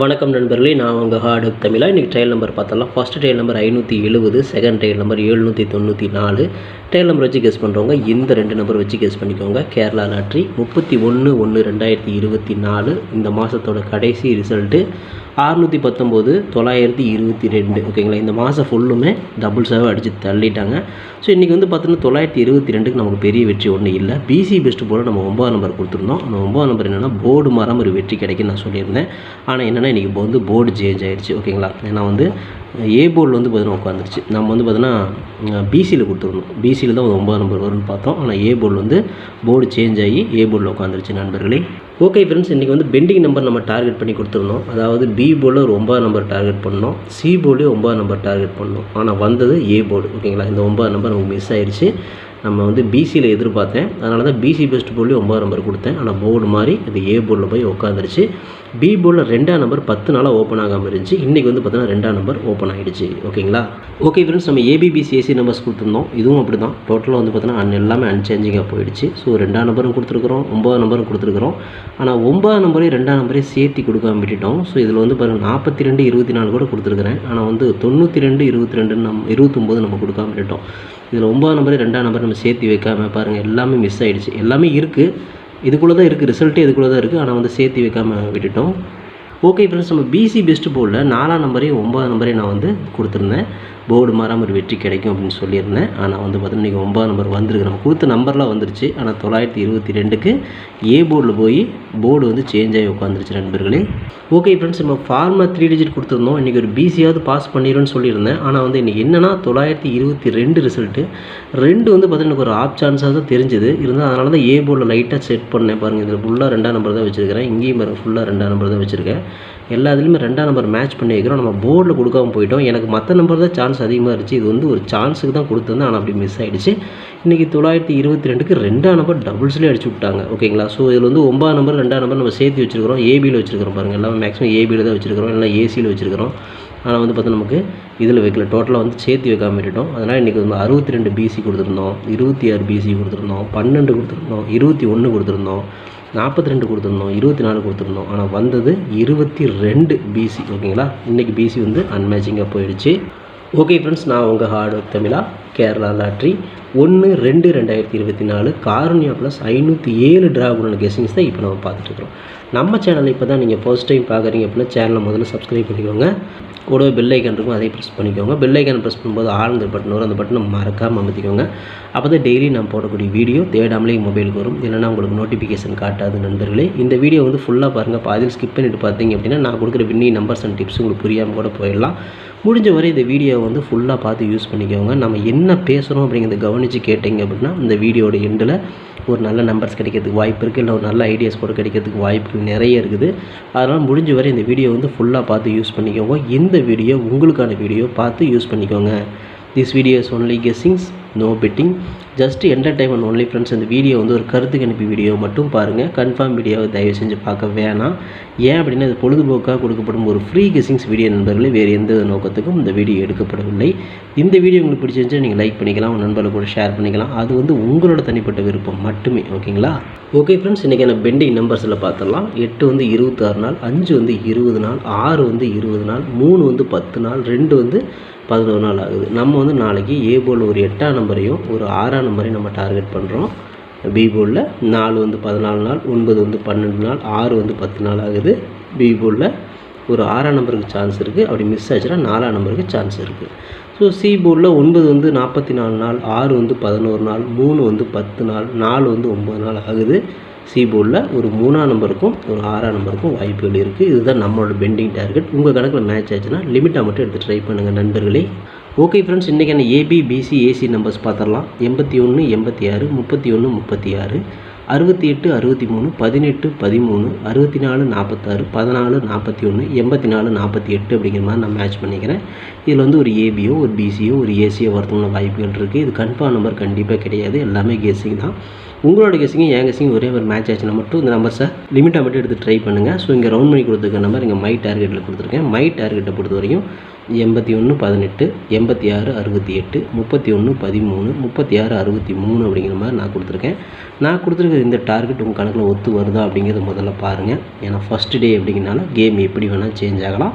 வணக்கம் நண்பர்களே நான் உங்கள் ஹார்டு தமிழா. இன்றைக்கி ட்ரையல் நம்பர் பார்த்தலாம். ஃபஸ்ட்டு ட்ரையல் நம்பர் ஐநூற்றி எழுபது செகண்ட் ட்ரையல் நம்பர் எழுநூற்றி தொண்ணூற்றி நாலு. ட்ரையல் நம்பர் வச்சு கெஸ் பண்ணுறவங்க இந்த ரெண்டு நம்பர் வச்சு கெஸ் பண்ணிக்கோங்க. கேரளா லாட்ரி முப்பத்தி ஒன்று ஒன்று ரெண்டாயிரத்தி இருபத்தி நாலு இந்த மாதத்தோட கடைசி ரிசல்ட்டு அறுநூற்றி பத்தொம்போது தொள்ளாயிரத்தி இருபத்தி ரெண்டு. ஓகேங்களா? இந்த மாதம் ஃபுல்லுமே டபுள் அடித்து தள்ளிட்டாங்க. ஸோ இன்றைக்கி வந்து பார்த்தோன்னா தொள்ளாயிரத்தி இருபத்தி ரெண்டுக்கு நமக்கு பெரிய வெற்றி ஒன்றும் இல்லை. பிசி பெஸ்ட் போல் நம்ம ஒம்பது நம்பர் கொடுத்துருந்தோம். அந்த ஒம்பது நம்பர் என்னென்னா போர்டு மரம் ஒரு வெற்றி கிடைக்கும் நான் சொல்லியிருந்தேன். ஆனால் என்னென்னா இன்றைக்கி இப்போ வந்து போர்டு சேஞ்ச் ஆகிடுச்சு ஓகேங்களா? ஏன்னா வந்து ஏ போர்டில் வந்து பார்த்தீங்கன்னா உட்காந்துருச்சு நம்ம வந்து பார்த்தீங்கன்னா பிசியில் கொடுத்துருந்தோம். பிசியில் தான் ஒரு ஒம்பது நம்பர் வரும்னு பார்த்தோம். ஆனால் ஏ போர்டில் வந்து போர்டு சேஞ்ச் ஆகி ஏ போர்டில் உட்காந்துருச்சு நண்பர்களே. ஓகே ஃப்ரெண்ட்ஸ் இன்றைக்கி வந்து பெண்டிங் நம்பர் நம்ம டார்கெட் பண்ணி கொடுத்துருந்தோம். அதாவது பி போர்டில் ஒரு ஒம்பது நம்பர் டார்கெட் பண்ணோம். சி போர்ட்லேயும் ஒம்பது நம்பர் டார்கெட் பண்ணோம். ஆனால் வந்தது ஏ போர்டு ஓகேங்களா இந்த ஒம்பது நம்பர் நமக்கு மிஸ் ஆயிடுச்சு நம்ம வந்து பிசியில் எதிர்பார்த்தேன் அதனால தான் பிசி பெஸ்ட் போர்ட்லேயும் ஒம்பது நம்பர் கொடுத்தேன். ஆனால் போர்டு மாதிரி அது ஏ போர்டில் போய் உட்காந்துருச்சு பி போர்டில் ரெண்டாம் நம்பர் பத்து நாளாக ஓப்பன் ஆகாமல் இருந்துச்சு. இன்றைக்கி வந்து பார்த்தீங்கன்னா ரெண்டாம் நம்பர் ஓப்பன் ஆகிடுச்சு ஓகேங்களா? ஓகே ஃப்ரெண்ட்ஸ் நம்ம ஏபிபிசி ஏசி நம்பர்ஸ் கொடுத்துருந்தோம். இதுவும் அப்படி தான் டோட்டலாக வந்து பார்த்தீங்கன்னா அன் எல்லாமே அன்சேஞ்சிங்காக போயிடுச்சு. ஸோ ரெண்டாம் நம்பரும் கொடுத்துருக்குறோம். ஒம்பது நம்பரும் கொடுத்துருக்குறோம். ஆனால் ஒம்பது நம்பரையும் ரெண்டாம் நம்பரையும் சேர்த்து கொடுக்காம விட்டுட்டோம். ஸோ இதில் வந்து பாருங்கள் நாற்பத்தி ரெண்டு இருபத்தி நாலு கூட கொடுத்துருக்குறேன். ஆனால் வந்து தொண்ணூற்றி ரெண்டு இருபத்தி ரெண்டு நம் இருபத்தொம்போது நம்ம கொடுக்காம விட்டுட்டோம். இதில் ஒம்பது நம்பர் ரெண்டாம் நம்பர் நம்ம சேர்த்து வைக்காமல் பாருங்கள் எல்லாமே மிஸ் ஆகிடுச்சு எல்லாமே இருக்குது இதுக்குள்ளே தான் இருக்குது ரிசல்ட்டே இதுக்குள்ளே தான் இருக்குது ஆனால் வந்து சேர்த்து வைக்காமல் விட்டுட்டோம். ஓகே ஃப்ரெண்ட்ஸ் நம்ம பிசி பெஸ்ட் போர்டில் நாலாம் நம்பரையும் ஒம்பது நம்பரையும் நான் வந்து கொடுத்துருந்தேன். போர்டு மாறாமல் ஒரு வெற்றி கிடைக்கும் அப்படின்னு சொல்லியிருந்தேன். ஆனால் வந்து பார்த்தீங்கன்னா இன்றைக்கி ஒம்பது நம்பர் வந்திருக்கு. நம்ம கொடுத்த நம்பர்லாம் வந்துருச்சு. ஆனால் தொள்ளாயிரத்தி இருபத்தி ரெண்டுக்கு ஏ போர்டில் போய் போர்டு வந்து சேஞ்ச் ஆகி உட்காந்துருச்சு நண்பர்களே. ஓகே ஃப்ரெண்ட்ஸ் நம்ம ஃபார்மா த்ரீ டிஜிட் கொடுத்துருந்தோம். இன்றைக்கி ஒரு பிசியாவது பாஸ் பண்ணிடும்னு சொல்லியிருந்தேன். ஆனால் வந்து இன்றைக்கி என்னென்னா தொள்ளாயிரத்தி இருபத்தி ரெண்டு ரிசல்ட்டு ரெண்டு வந்து பார்த்தீங்கன்னா எனக்கு ஒரு ஆப் சான்ஸாக தான் தெரிஞ்சுது. இருந்தால் அதனால தான் ஏ போர்டில் லைட்டாக செட் பண்ணேன். பாருங்கள் இதில் ஃபுல்லாக ரெண்டாம் நம்பர் தான் வச்சுருக்கிறேன். இங்கேயும் பாருங்கள் ஃபுல்லாக ரெண்டாம் நம்பர் தான் வச்சுருக்கேன். எல்லா இதுலேயுமே ரெண்டாம் நம்பர் மேட்ச் பண்ணி வைக்கிறோம். நம்ம போர்டில் கொடுக்காம போயிட்டோம். எனக்கு மற்ற நம்பர் தான் சான்ஸ் அதிகமாக இருந்துச்சு. இது வந்து ஒரு சான்ஸுக்கு தான் கொடுத்துருந்தேன் ஆனால் அப்படி மிஸ் ஆகிடுச்சு இன்றைக்கி தொள்ளாயிரத்தி இருபத்தி ரெண்டுக்கு ரெண்டாம் நம்பர் டபுள்ஸ்லேயே அடிச்சு விட்டாங்க. ஓகேங்களா ஸோ இதில் வந்து ஒம்பது நம்பர் ரெண்டாம் நம்பர் நம்ம சேர்த்து வச்சுருக்கிறோம். ஏபியில் வச்சுருக்கிறோம் பாருங்கள் எல்லாமே மேக்ஸிமம் ஏபியில் தான் வச்சுருக்கிறோம். இல்லை ஏசியில் வச்சுருக்கிறோம். ஆனால் வந்து பார்த்தா நமக்கு இதில் வைக்கல. டோட்டலாக வந்து சேர்த்து வைக்காம விட்டுட்டோம். அதனால் இன்றைக்கி வந்து அறுபத்தி ரெண்டு பிசி கொடுத்துருந்தோம். இருபத்தி ஆறு பிசி கொடுத்துருந்தோம். பன்னெண்டு கொடுத்துருந்தோம். இருபத்தி ஒன்று கொடுத்துருந்தோம். நாற்பத்தி ரெண்டு கொடுத்துருந்தோம் இருபத்தி நாலு கொடுத்துருந்தோம். ஆனால் வந்தது இருபத்தி ரெண்டு பிசி ஓகேங்களா? இன்றைக்கி பிசி வந்து அன்மேட்சிங்காக போயிடுச்சு. ஓகே ஃப்ரெண்ட்ஸ் நான் உங்கள் ஹார்டு தமிழா கேரளா லாட்ரி. ஒன்று ரெண்டு ரெண்டாயிரத்தி இருபத்தி நாலு காரணியா ப்ளஸ் ஐநூற்றி ஏழு டிராகுன கெஸிங்ஸ் தான் இப்போ நம்ம பார்த்துட்ருக்குறோம் நம்ம சேனலை இப்போ தான் நீங்கள் ஃபர்ஸ்ட் டைம் பார்க்குறீங்க அப்படின்னா சேனலை முதல்ல சப்ஸ்கிரைப் பண்ணிக்கோங்க. கூடவே பெல் ஐக்கன் இருக்கும் அதை ப்ரெஸ் பண்ணிக்கோங்க. பெல் ஐக்கன் ப்ரெஸ் பண்ணும்போது ஆளுங்கிற பட்டன் வரும். அந்த பட்டனை மறக்காமல் அமைத்திக்கோங்க. அப்போ தான் டெய்லி நான் போடக்கூடிய வீடியோ தேடாமலே மொபைலுக்கு வரும். இல்லைனா உங்களுக்கு நோட்டிஃபிகேஷன் காட்டாது நண்பர்களே. இந்த வீடியோ வந்து ஃபுல்லாக பாருங்கள் பாதியில் ஸ்கிப் பண்ணிட்டு பார்த்தீங்க அப்படின்னா நான் கொடுக்குற வின்னி நம்பர்ஸ் அண்ட் டிப்ஸ் உங்களுக்கு புரியாமல் கூட போயிடலாம். முடிஞ்ச வரை இந்த வீடியோவை வந்து ஃபுல்லாக பார்த்து யூஸ் பண்ணிக்கோங்க. நம்ம என்ன பேசுகிறோம் அப்படிங்கிறத கவனித்து கேட்டிங்க அப்படின்னா இந்த வீடியோட எண்டில் ஒரு நல்ல நம்பர்ஸ் கிடைக்கிறதுக்கு வாய்ப்பு இருக்குது இல்லை ஒரு நல்ல ஐடியாஸ் கூட கிடைக்கிறதுக்கு வாய்ப்பு வாய்ப்புகள் நிறைய இருக்குது. அதனால் முடிஞ்ச வரை இந்த வீடியோ வந்து ஃபுல்லாக பார்த்து யூஸ் பண்ணிக்கோங்க. இந்த வீடியோ உங்களுக்கான வீடியோ பார்த்து யூஸ் பண்ணிக்கோங்க. This videos only guessings no betting just entertainment only friends இந்த வீடியோ வந்து ஒரு கருத்து கணிப்பு வீடியோ மட்டும் பாருங்கள் கன்ஃபார்ம் வீடியோவை தயவு செஞ்சு பார்க்க வேணாம். ஏன் அப்படின்னா இது பொழுதுபோக்காக கொடுக்கப்படும் ஒரு ஃப்ரீ கெஸ்ஸிங்ஸ் வீடியோ நண்பர்களே. வேறு எந்த நோக்கத்துக்கும் இந்த வீடியோ எடுக்கப்படவில்லை. இந்த வீடியோ உங்களுக்கு பிடிச்சிருந்துச்சா நீங்கள் லைக் பண்ணிக்கலாம். உங்கள் நண்பர்கள் கூட ஷேர் பண்ணிக்கலாம். அது வந்து உங்களோட தனிப்பட்ட விருப்பம் மட்டுமே. ஓகேங்களா? ஓகே ஃப்ரெண்ட்ஸ் இன்றைக்கி பெண்டிங் நம்பர்ஸில் பார்த்துடலாம். எட்டு வந்து இருபத்தாறு நாள் அஞ்சு வந்து இருபது நாள் ஆறு வந்து இருபது நாள் மூணு வந்து பத்து நாள் ரெண்டு வந்து பதினோரு நாள் ஆகுது. நம்ம வந்து நாளைக்கு ஏ போல் ஒரு எட்டாம் நம்பரையும் ஒரு ஆறாம் நம்பரையும் நம்ம டார்கெட் பண்ணுறோம் பி போர்டில் நாலு வந்து பதினாலு நாள் ஒன்பது வந்து பன்னெண்டு நாள் ஆறு வந்து பத்து நாள் ஆகுது. பி போர்டில் ஒரு ஆறாம் நம்பருக்கு சான்ஸ் இருக்குது அப்படி மிஸ் ஆச்சுன்னா நாலாம் நம்பருக்கு சான்ஸ் இருக்குது ஸோ சி போர்டில் ஒன்பது வந்து நாற்பத்தி நாலு நாள் ஆறு வந்து பதினோரு நாள் மூணு வந்து பத்து நாள் நாலு வந்து ஒம்பது நாள் ஆகுது. சி போர்டில் ஒரு மூணாம் நம்பருக்கும் ஒரு ஆறாம் நம்பருக்கும் வாய்ப்புகள் இருக்குது இதுதான் நம்மளோட பெண்டிங் டார்கெட் உங்கள் கணக்கில் மேட்ச் ஆச்சுன்னா லிமிட்டாக மட்டும் எடுத்து ட்ரை பண்ணுங்கள் நண்பர்களே. ஓகே ஃப்ரெண்ட்ஸ் இன்றைக்கி ஏபிபிசி ஏசி நம்பர்ஸ் பார்த்துடலாம் எண்பத்தி ஒன்று எண்பத்தி ஆறு முப்பத்தி ஒன்று முப்பத்தி ஆறு அறுபத்தி எட்டு அறுபத்தி மூணு பதினெட்டு பதிமூணு அறுபத்தி நாலு நாற்பத்தாறு பதினாலு நாற்பத்தி ஒன்று எண்பத்தி நாலு நாற்பத்தி எட்டு அப்படிங்கிற மாதிரி நான் மேட்ச் பண்ணிக்கிறேன். இதில் வந்து ஒரு ஏபியோ ஒரு பிசியோ ஒரு ஏசியோ வரதுக்கான வாய்ப்புகள் இருக்குது இது கன்ஃபார்ம் நம்பர் கண்டிப்பாக கிடையாது. எல்லாமே கேசிங் தான். உங்களோட கெஸிங்கும் என் கெஸிங் ஒரே ஒரு மேட்ச் ஆச்சுன்னா மட்டும் இந்த நம்பர்ஸை லிமிட்டாக மட்டும் எடுத்து ட்ரை பண்ணுங்கள் ஸோ இங்கே ரவுண்ட் பண்ணி கொடுத்துருக்க நம்பர் இங்கே மை டார்கெட்டில் கொடுத்துருக்கேன். மை டார்கெட்டை பொறுத்த வரைக்கும் எண்பத்தி ஒன்று பதினெட்டு எண்பத்தி ஆறு அறுபத்தி எட்டு முப்பத்தி ஒன்று பதிமூணு முப்பத்தி ஆறு அறுபத்தி மூணு அப்படிங்கிற மாதிரி நான் கொடுத்துருக்கேன். நான் கொடுத்துருக்க இந்த டார்கெட் உங்கள் கணக்கில் ஒத்து வருதா அப்படிங்கிறத முதல்ல பாருங்கள் ஏன்னா ஃபஸ்ட் டே அப்படிங்கிறனால கேம் எப்படி வேணால் சேஞ்ச் ஆகலாம்.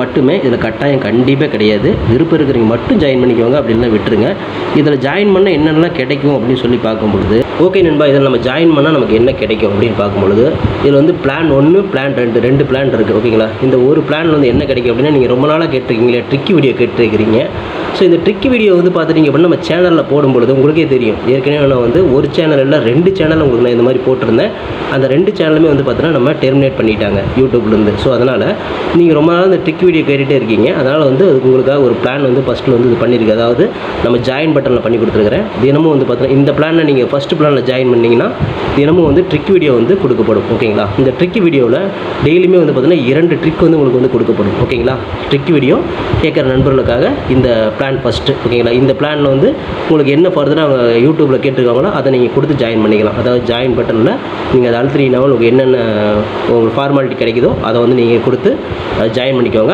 மட்டுமே இதில் கட்டாயம் கண்டிப்பாக கிடையாது. விருப்பம் இருக்கிறவங்க மட்டும் ஜாயின் பண்ணிக்கோங்க அப்படின்னா விட்டுருங்க. இதில் ஜாயின் பண்ண என்னென்னலாம் கிடைக்கும் அப்படின்னு சொல்லி பார்க்கும்பொழுது ஓகே நண்பா இதில் நம்ம ஜாயின் பண்ணால் நமக்கு என்ன கிடைக்கும் அப்படின்னு பார்க்கும்பொழுது இதில் வந்து பிளான் ஒன்று பிளான் ரெண்டு ரெண்டு பிளான் இருக்குது ஓகேங்களா இந்த ஒரு பிளான் வந்து என்ன கிடைக்கும் அப்படின்னா நீங்கள் ரொம்ப நாளாக கேட்டிருக்கீங்களே ட்ரிக்கி வீடியோ கேட்டிருக்கிறீங்க. ஸோ இந்த ட்ரிக்கி வீடியோ வந்து பார்த்துட்டீங்க அப்படின்னா நம்ம சேனலில் போடும்பொழுது உங்களுக்கே தெரியும். ஏற்கனவே நான் வந்து ஒரு சேனல் இல்லை ரெண்டு சேனல் உங்களுக்கு நான் இந்த மாதிரி போட்டிருந்தேன். அந்த ரெண்டு சேனலுமே வந்து பார்த்தீங்கன்னா நம்ம டெர்மினேட் பண்ணிட்டாங்க யூடியூப்லேருந்து ஸோ அதனால் நீங்கள் ரொம்ப நாள் இந்த ட்ரிக் வீடியோ கேட்டுகிட்டே இருக்கீங்க. அதனால் வந்து அதுக்கு உங்களுக்காக ஒரு பிளான் வந்து ஃபஸ்ட்டில் வந்து இது பண்ணியிருக்கு அதாவது நம்ம ஜாயின் பட்டனில் பண்ணி கொடுத்துருக்குறேன். தினமும் வந்து பார்த்தீங்கன்னா இந்த பிளானில் நீங்கள் ஃபஸ்ட்டு பிளானில் ஜாயின் பண்ணிங்கன்னா தினமும் வந்து ட்ரிக் வீடியோ வந்து கொடுக்கப்படும். ஓகேங்களா இந்த ட்ரிக் வீடியோவில் டெய்லியுமே வந்து பார்த்திங்கன்னா இரண்டு ட்ரிக் வந்து உங்களுக்கு வந்து கொடுக்கப்படும். ஓகேங்களா ட்ரிக் வீடியோ கேட்குற நண்பர்களுக்காக இந்த பிளான் ஃபஸ்ட்டு ஓகேங்களா இந்த பிளானில் வந்து உங்களுக்கு என்ன ஃபர்தராக அவங்க யூடியூப்பில் கேட்டிருக்காங்களோ அதை நீங்கள் கொடுத்து ஜாயின் பண்ணிக்கலாம். அதாவது ஜாயின் பட்டனில் நீங்கள் அதை அழுத்தினீங்கன்னா உங்களுக்கு என்னென்ன உங்களுக்கு ஃபார்மாலிட்டி கிடைக்குதோ அதை வந்து நீங்கள் கொடுத்து ஜாயின் பண்ணிக்கோங்க.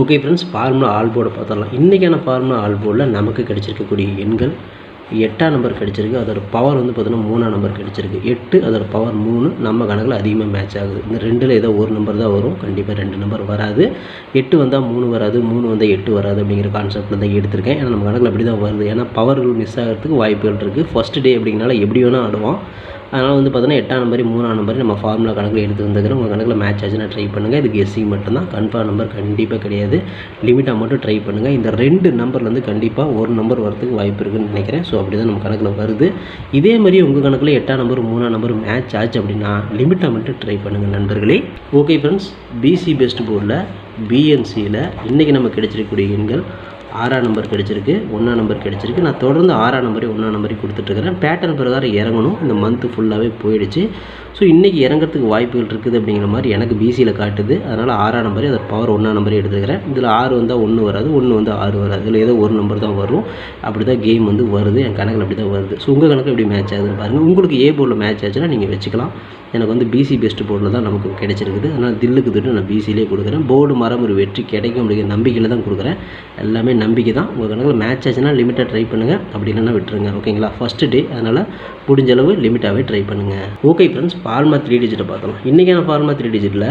Okay friends formula all board பார்த்துடலாம். இன்றைக்கான ஃபார்முலா ஆல் போர்டில் நமக்கு கிடைச்சிருக்கக்கூடிய எண்கள் எட்டாம் நம்பர் கிடச்சிருக்கு. அதோட பவர் வந்து பார்த்தீங்கன்னா மூணாம் நம்பர் கிடச்சிருக்கு. எட்டு அதோட பவர் மூணு. நம்ம கணக்கில் அதிகமாக மேட்ச் ஆகுது. இந்த ரெண்டில் ஏதோ ஒரு நம்பர் தான் வரும். கண்டிப்பாக ரெண்டு நம்பர் வராது. எட்டு வந்தால் மூணு வராது. மூணு வந்தால் எட்டு வராது அப்படிங்கிற கான்செப்ட்டில் தான் எடுத்திருக்கேன். ஏன்னா நம்ம கணக்கில் அப்படி தான் வருது. ஏன்னா பவர்கள் மிஸ் ஆகிறதுக்கு வாய்ப்புகள் இருக்குது ஃபஸ்ட் டே அப்படிங்கனால எப்படி வேணால் ஆடுவோம். அதனால் வந்து பார்த்தீங்கன்னா எட்டாம் நம்பர் மூணாம் நம்பர் நம்ம ஃபார்முலா கணக்கில் எடுத்து வந்துக்கிறோம் உங்கள் கணக்கில் மேட்ச் ஆச்சுன்னா ட்ரை பண்ணுங்கள் இது கெஸ்ஸிங் மட்டும்தான். கன்ஃபார்ம் நம்பர் கண்டிப்பாக கிடையாது. லிமிட்டாக மட்டும் ட்ரை பண்ணுங்கள் இந்த ரெண்டு நம்பர்லேருந்து கண்டிப்பாக ஒரு நம்பர் வரதுக்கு வாய்ப்பு இருக்குன்னு நினைக்கிறேன். ஸோ அப்படி தான் நம்ம கணக்கில் வருது. இதே மாதிரி உங்கள் கணக்கில் எட்டாம் நம்பர் மூணாம் நம்பர் மேட்ச் ஆச்சு அப்படின்னா லிமிட்டாக மட்டும் ட்ரை பண்ணுங்கள் நண்பர்களே. ஓகே ஃப்ரெண்ட்ஸ் பிசி பெஸ்ட் போர்டில் பிஎன்சியில் இன்றைக்கி நம்ம கிடைச்சிருக்கக்கூடிய எண்கள் ஆறாம் நம்பர் கிடச்சிருக்கு ஒன்றாம் நம்பர் கிடச்சிருக்கு. நான் தொடர்ந்து ஆறாம் நம்பரே ஒன்றாம் நம்பரே கொடுத்துட்ருக்கிறேன் பேட்டர்ன் பிரகாரம் இறங்கணும். இந்த மந்த்து ஃபுல்லாகவே போயிடுச்சு. ஸோ இன்றைக்கி இறங்குறதுக்கு வாய்ப்புகள் இருக்குது அப்படிங்கிற மாதிரி எனக்கு பிசியில் காட்டுது. அதனால் ஆறாம் நம்பரே அதை பவர் ஒன்றாம் நம்பரே எடுத்துக்கிறேன். இதில் ஆறு வந்தால் ஒன்று வராது ஒன்று வந்து ஆறு வராது. இதில் ஏதோ ஒரு நம்பர் தான் வரும். அப்படி தான் கேம் வந்து வருது. என் கணக்கில் அப்படி தான் வருது. ஸோ உங்கள் கணக்கு எப்படி மேட்ச் ஆகுதுன்னு பாருங்கள் உங்களுக்கு ஏ போர்டில் மேட்ச் ஆச்சுன்னா நீங்கள் வச்சுக்கலாம். எனக்கு வந்து பிசி பெஸ்ட் போர்டில் தான் நமக்கு கிடைச்சிருக்குது. அதனால் தில்லுக்கு திட்டு நான் பிசிலே கொடுக்குறேன். போர்டு மரம் ஒரு வெற்றி கிடைக்கும் அப்படிங்கிற நம்பிக்கையில் தான் கொடுக்குறேன். எல்லாமே நம்பிக்கை தான். உங்கள் கணக்கில் மேட்ச் ஆச்சுன்னா லிமிட்டாக ட்ரை பண்ணுங்கள் அப்படி இல்லைன்னா விட்டுருங்க. ஓகேங்களா ஃபஸ்ட்டு டே அதனால் முடிஞ்ச அளவு லிமிட்டாகவே ட்ரை பண்ணுங்கள் ஓகே ஃப்ரெண்ட்ஸ் ஃபார்மா த்ரீ டிஜிட்டை பார்த்தலாம் இன்றைக்கான ஃபார்மா த்ரீ டிஜிட்டில்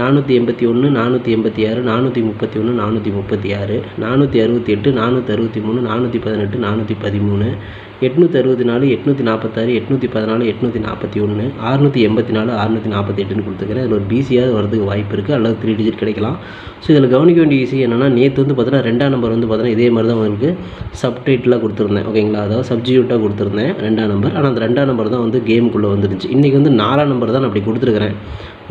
நானூற்றி எண்பத்தி ஒன்று நானூற்றி எண்பத்தி ஆறு நானூற்றி முப்பத்தி ஒன்று நானூற்றி முப்பத்தி ஆறு நானூற்றி அறுபத்தி எட்டு நானூற்றி அறுபத்தி மூணு நானூற்றி பதினெட்டு நானூற்றி பதிமூணு எட்நூற்றி அறுபத்தி நாலு எட்நூற்றி நாற்பத்தாறு எட்நூற்றி பதினாலு எட்நூற்றி நாற்பத்தி ஒன்று அறுநூற்றி எண்பத்தி நாலு அறுநூற்றி நாற்பத்தி எட்டுன்னு கொடுத்துருக்கேன் அதில் ஒரு பிசியாவது வரதுக்கு வாய்ப்பு இருக்குது அல்லது த்ரீ டிஜிட் கிடைக்கலாம். ஸோ இதில் கவனிக்க வேண்டிய விஷயம் என்னென்னா நேற்று வந்து பார்த்தீங்கன்னா ரெண்டாம் நம்பர் வந்து பார்த்தீங்கன்னா இதே மாதிரி தான் உங்களுக்கு சப்டைட்டிலாக கொடுத்துருந்தேன். ஓகேங்களா அதாவது சப்ஜியூட்டாக கொடுத்துருந்தேன் ரெண்டாம் நம்பர் ஆனால் அந்த ரெண்டாம் நம்பர் தான் வந்து கேமுக்குள்ளே வந்துருச்சு. இன்றைக்கி வந்து நாலாம் நம்பர் தான் நான் அப்படி கொடுத்துருக்குறேன்.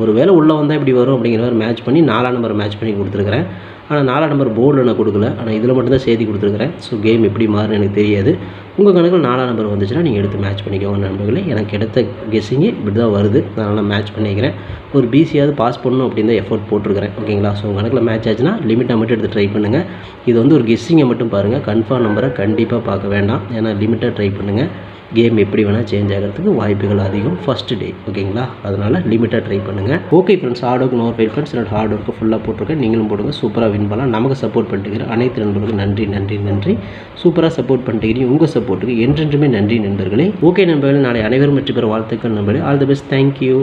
ஒரு வேளை உள்ளே வந்தால் இப்படி வரும் அப்படிங்கிற மாதிரி மேட்ச் பண்ணி நாலாம் நம்பர் மேட்ச் பண்ணி கொடுத்துருக்குறேன். ஆனால் நாலாம் நம்பர் போர்டில் நான் கொடுக்கல. ஆனால் இதில் மட்டும்தான் செய்தி கொடுத்துருக்குறேன். ஸோ கேம் எப்படி மாறுன்னு எனக்கு தெரியாது. உங்கள் கணக்கில் நாலாம் நம்பர் வந்துச்சுன்னா நீங்கள் எடுத்து மேட்ச் பண்ணிக்கோங்க நண்பர்களே. எனக்கு கிடைத்த கெஸ்ஸிங்கு இப்படி தான் வருது. அதனால் நான் மேட்ச் பண்ணிக்கிறேன். ஒரு பிசியாவது பாஸ் பண்ணணும் அப்படின்னு தான் எஃபோர்ட் போட்டிருக்கிறேன் ஓகேங்களா ஸோ உங்கள் கணக்கில் மேட்ச் ஆச்சுன்னா லிமிட்டாக மட்டும் எடுத்து ட்ரை பண்ணுங்கள் இது வந்து ஒரு கெஸ்ஸிங்கை மட்டும் பாருங்கள் கன்ஃபார்ம் நம்பரை கண்டிப்பாக பார்க்க வேண்டாம். ஏன்னா லிமிட்டாக ட்ரை பண்ணுங்கள் கேம் எப்படி வேணால் சேஞ்ச் ஆகிறதுக்கு வாய்ப்புகள் அதிகம் ஃபஸ்ட்டு டே ஓகேங்களா அதனால் லிமிட்டாக ட்ரை பண்ணுங்கள் okay friends hard work no fail friends என்னோட ஹார்ட் ஒர்க்கு ஃபுல்லாக போட்டிருக்கேன். நீங்களும் போடுங்க சூப்பராக வின் பண்ணலாம். நமக்கு சப்போர்ட் பண்ணிட்டுக்கிற அனைத்து நண்பர்களுக்கும் நன்றி நன்றி நன்றி. சூப்பராக சப்போர்ட் பண்ணிட்டுக்கிறீங்க உங்கள் சப்போர்ட்டுக்கு என்றென்றுமே நன்றி நண்பர்களே. ஓகே நண்பர்களே நாளை அனைவரும் வெற்றி பெற வாழ்த்துக்கள் நண்பர்களே. All the best thank you